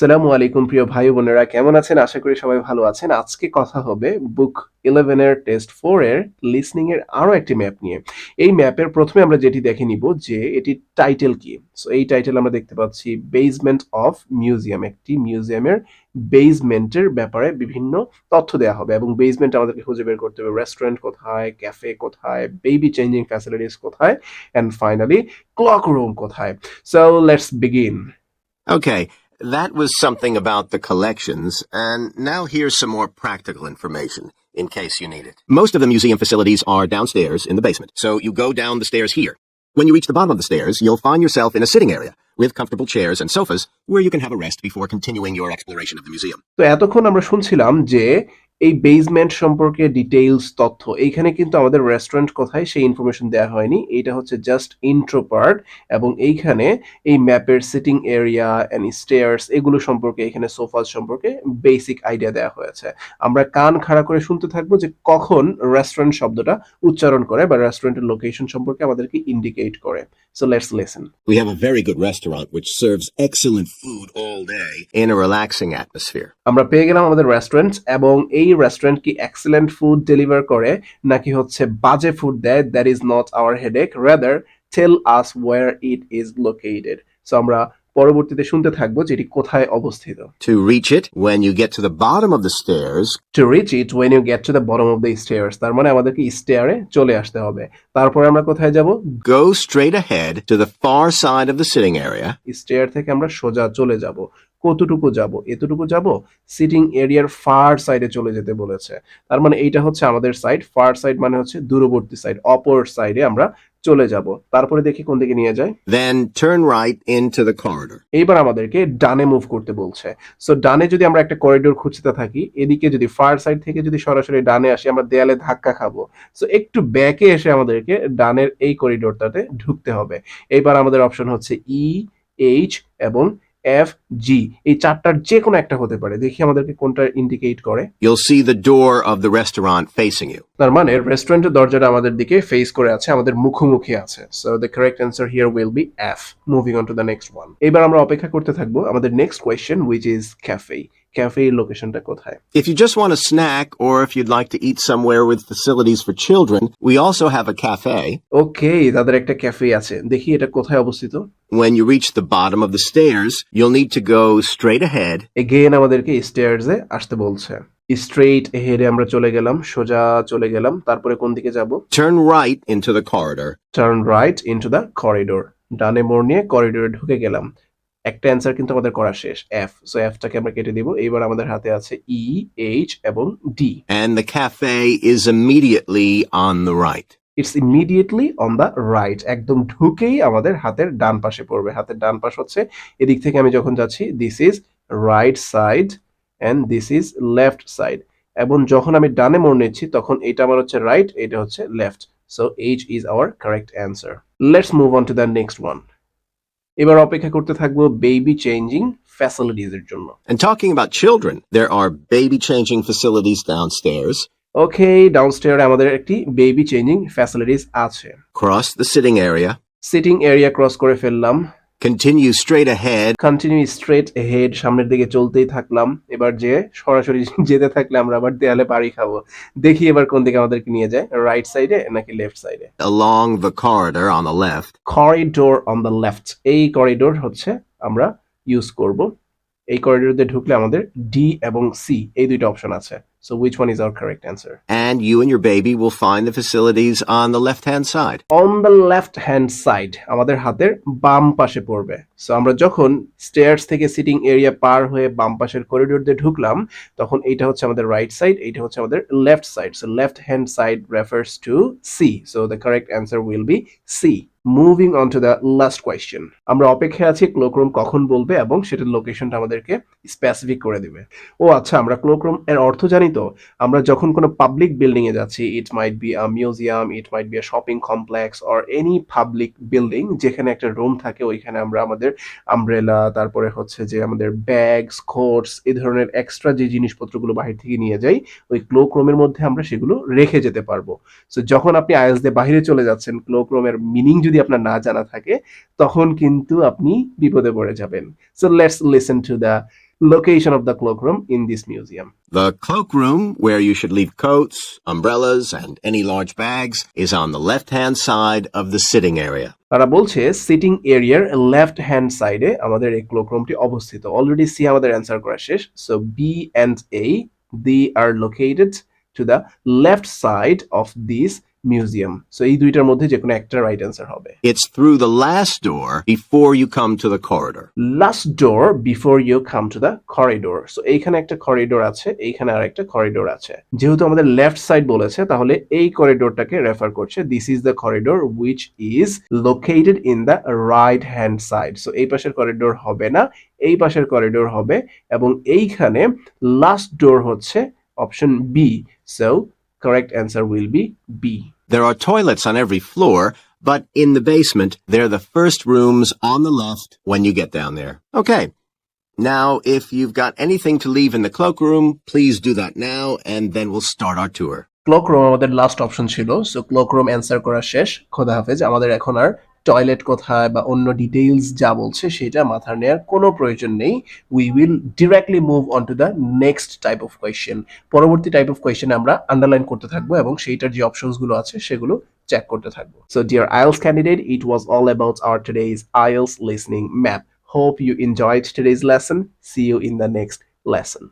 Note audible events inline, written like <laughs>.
সালামু আলাইকুম প্রিয় ভাই বোনেরা কেমন আছেন? আশা করি সবাই ভালো আছেন। আজকে কথা হবে বুক ইলেভেন এর টেস্ট ফোর এর লিসনিং এর আরও একটি ম্যাপ নিয়ে। এই ম্যাপের প্রথমে আমরা যেটি দেখে নিব যে এটি টাইটেল কি। সো এই টাইটেল আমরা দেখতে পাচ্ছি বেসমেন্ট অফ মিউজিয়াম একটি মিউজিয়ামের বেসমেন্টের ব্যাপারে বিভিন্ন তথ্য দেওয়া হবে এবং বেসমেন্ট আমাদেরকে খুঁজে বের করতে হবে। রেস্টুরেন্ট কোথায়? ক্যাফে কোথায়? বেবি চেঞ্জিং ফ্যাসিলিটিস কোথায়? অ্যান্ড ফাইনালি ক্লক রুম কোথায়? So let's begin Okay, that was something about the collections, and now here's some more practical information in case you need it. Most of the museum facilities are downstairs in the basement, so you go down the stairs here. When you reach the bottom of the stairs, you'll find yourself in a sitting area with comfortable chairs and sofas where you can have a rest before continuing your exploration of the museum. তো এতক্ষণ আমরা শুনছিলাম যে এই basement সম্পর্কে details তথ্য এইখানে কিন্তু আমাদের রেস্টুরেন্ট কোথায় সেই ইনফরমেশন দেওয়া হয়নি। এটা হচ্ছে জাস্ট ইন্ট্রো পার্ট এবং এইখানে এই ম্যাপের সিটিং এরিয়া অ্যান্ড স্টেয়ার্স এগুলো সম্পর্কে এখানে সোফাস সম্পর্কে বেসিক আইডিয়া দেওয়া হয়েছে। আমরা কান খাড়া করে শুনতে থাকব যে কখন রেস্টুরেন্ট শব্দটা উচ্চারণ করে বা রেস্টুরেন্টের লোকেশন সম্পর্কে আমাদেরকে ইন্ডিকেট করে। So let's listen We have a very good restaurant which serves excellent food all day in a relaxing atmosphere. আমরা পেয়ে গেলাম আমাদের রেস্টুরেন্ট এবং এই রেস্টুরেন্ট কি এক্সেলেন্ট ফুড ডেলিভার করে নাকি হচ্ছে বাজে ফুড দেয়? That is not our headache rather tell us where it is located so আমরা পরবর্তীতে শুনতে থাকব যে এটি কোথায় অবস্থিত। To reach it, when you get to the bottom of the stairs, to reach it when you get to the bottom of the stairs তার মানে আমাদেরকে স্টেয়ারে চলে আসতে হবে। তারপরে আমরা কোথায় যাব? go straight ahead to the far side of the sitting area. Stair থেকে আমরা সোজা চলে যাব। কতটুকু যাব? এতটুকু যাব সিটিং এরিয়ার ফার সাইডে চলে যেতে বলেছে। তার মানে এইটা হচ্ছে আমাদের সাইড ফার সাইড মানে হচ্ছে দূরবর্তী সাইড অপর সাইডে আমরা চলে যাব। তারপরে দেখি কোন দিকে নিয়ে যায়। Then turn right into the corridor. এইবার আমাদেরকে ডানে মুভ করতে বলছে। সো ডানে যদি আমরা একটা করিডোর খুঁজতে থাকি এদিকে যদি ফার সাইড থেকে যদি সরাসরি ডানে আসি আমরা দেয়ালে ধাক্কা খাব। সো একটু ব্যাকে এসে আমাদেরকে ডানের এই করিডোরটাতে ঢুকতে হবে। এইবার আমাদের অপশন হচ্ছে ই এইচ এবং এফ জি এই চারটার যে কোনো একটা হতে পারে। দেখি আমাদেরকে কোনটা ইন্ডিকেট করে। You'll see the door of the restaurant facing you. তার মানে রেস্টুরেন্টের দরজাটা আমাদের দিকে ফেস করে আছে আমাদের মুখোমুখি আছে। So the correct answer here will be F moving on to the next one এবার আমরা অপেক্ষা করতে থাকব আমাদের next question which is cafe cafe লোকেশনটা কোথায় If you just want a snack or if you'd like to eat somewhere with facilities for children, we also have a cafe. ওকে তাদের একটা ক্যাফে আছে দেখি এটা কোথায় অবস্থিত When you reach the bottom of the stairs, you'll need to go straight ahead again আমাদেরকে স্টেয়ার্সে আসতে বলছে স্ট্রেইট হেডে আমরা চলে গেলাম সোজা চলে গেলাম তারপরে কোন দিকে যাব turn right into the corridor. Turn right into the corridor ডানে মোড় নিয়ে করিডোরে ঢুকে গেলাম একটা অ্যান্সার কিন্তু আমাদের করা শেষ এফ সো এফটাকে আমরা কেটে দিব এইবার আমাদের হাতে আছে ই এইচ এবং D And the cafe is immediately on the right. It's immediately on the right একদম ঢুকেই আমাদের হাতের ডান পাশে পড়বে। হাতের ডান পাশ হচ্ছে এদিক থেকে আমি যখন যাচ্ছি this is right side and this is left side এবং যখন আমি ডানে মোড় নিচ্ছি তখন এটা আমার হচ্ছে রাইট এটা হচ্ছে left so H is our correct answer let's move on to the next one এবার অপেক্ষা করতে থাকব বেবি চেঞ্জিং ফ্যাসিলিটিস জন্য And talking about children, there are baby changing facilities downstairs. Okay ডাউনস্টেয়ারে আমাদের একটি বেবি চেঞ্জিং ফ্যাসিলিটিস আছে Cross the sitting area. Sitting area cross করে ফেললাম Continue straight ahead. Continue straight head সামনের দিকে চলতেই থাকলাম। এবার যে সরাসরি <laughs> যেতে থাকলে আমরা আবার দেয়ালে বাড়ি খাব। দেখি এবার কোন দিকে আমাদেরকে নিয়ে যায় রাইট সাইডে নাকি লেফট সাইডে along the corridor on the left. Corridor on the left এই করিডোর হচ্ছে আমরা ইউজ করব। এই করিডোর দিয়ে ঢুকলে আমাদের ডি এবং সি এই দুইটা অপশন আছে। So which one is our correct answer And you and your baby will find the facilities on the left hand side. On the left hand side আমাদের হাতের বাম পাশে পড়বে so আমরা যখন স্টেয়ার্স থেকে সিটিং এরিয়া পার হয়ে বাম পাশের করিডোর দিয়ে ঢুকলাম, তখন এইটা হচ্ছে আমাদের রাইট সাইড এইটা হচ্ছে আমাদের left side so left hand side refers to C so the correct answer will be C moving on to the last question আমরা অপেক্ষায় আছি ক্লোকরুম কখন বলবে এবং সেটার লোকেশনটা আমাদেরকে স্পেসিফিক করে দিবে। ও আচ্ছা আমরা ক্লোকরুম এর অর্থ জানি তো? আমরা যখন কোনো পাবলিক বিল্ডিং এ যাচ্ছি it might be a museum it might be a shopping complex or any public building যেখানে একটা রুম থাকে, ওইখানে আমরা আমাদের আমব্রেলা তারপরে হচ্ছে যে আমাদের ব্যাগস কোটস এই ধরনের এক্সট্রা যে জিনিসপত্রগুলো বাহির থেকে নিয়ে যাই, ওই ক্লোক রুমের মধ্যে আমরা সেগুলো রেখে যেতে পারব। সো যখন আপনি আইএস দিয়ে বাহিরে চলে যাচ্ছেন ক্লোক রুমের মিনিং যদি আপনার না জানা থাকে, তখন কিন্তু আপনি বিপদে পড়ে যাবেন। So let's listen to the location of the cloakroom in this museum. The cloakroom, where you should leave coats, umbrellas, and any large bags, is on the left-hand side of the sitting area. তারা বলছে sitting এরিয়ার left hand সাইডে আমাদের এই ক্লোকরুমটি অবস্থিত already C আমাদের answer করা শেষ so B and A the are located to the left side of this museum so এই দুইটার মধ্যে যে কোনো একটা রাইট অ্যান্সার হবে। It's through the last door before you come to the corridor. Last door before you come to the corridor so এইখানে একটা corridor আছে এইখানে আর একটা করিডোর আছে। যেহেতু আমাদের লেফট সাইড বলেছে তাহলে এই করিডোরটাকে রেফার করছে। This is the corridor which is located in the right hand side so এই পাশের করিডোর হবে না এই পাশের করিডোর হবে এবং এইখানে লাস্ট ডোর হচ্ছে option B so correct answer will be B There are toilets on every floor, but in the basement, they're the first rooms on the left when you get down there. Okay. Now, if you've got anything to leave in the cloakroom, please do that now, and then we'll start our tour. Cloakroom আমাদের last option ছিল so ক্লকরুম answer করা শেষ খোদা হাফেজ আমাদের এখন আর toilet কোথায় বা অন্য ডিটেইলস যা বলছে সেটা মাথার নেওয়ার কোনো প্রয়োজন নেই। We will directly move on to the next type of question পরবর্তী টাইপ অফ কোয়েশ্চেন আমরা আন্ডারলাইন করতে থাকব এবং সেইটার যে অপশনসগুলো আছে সেগুলো চেক করতে থাকব। So dear IELTS candidate it was all about our today's IELTS listening map hope you enjoyed today's lesson see you in the next lesson.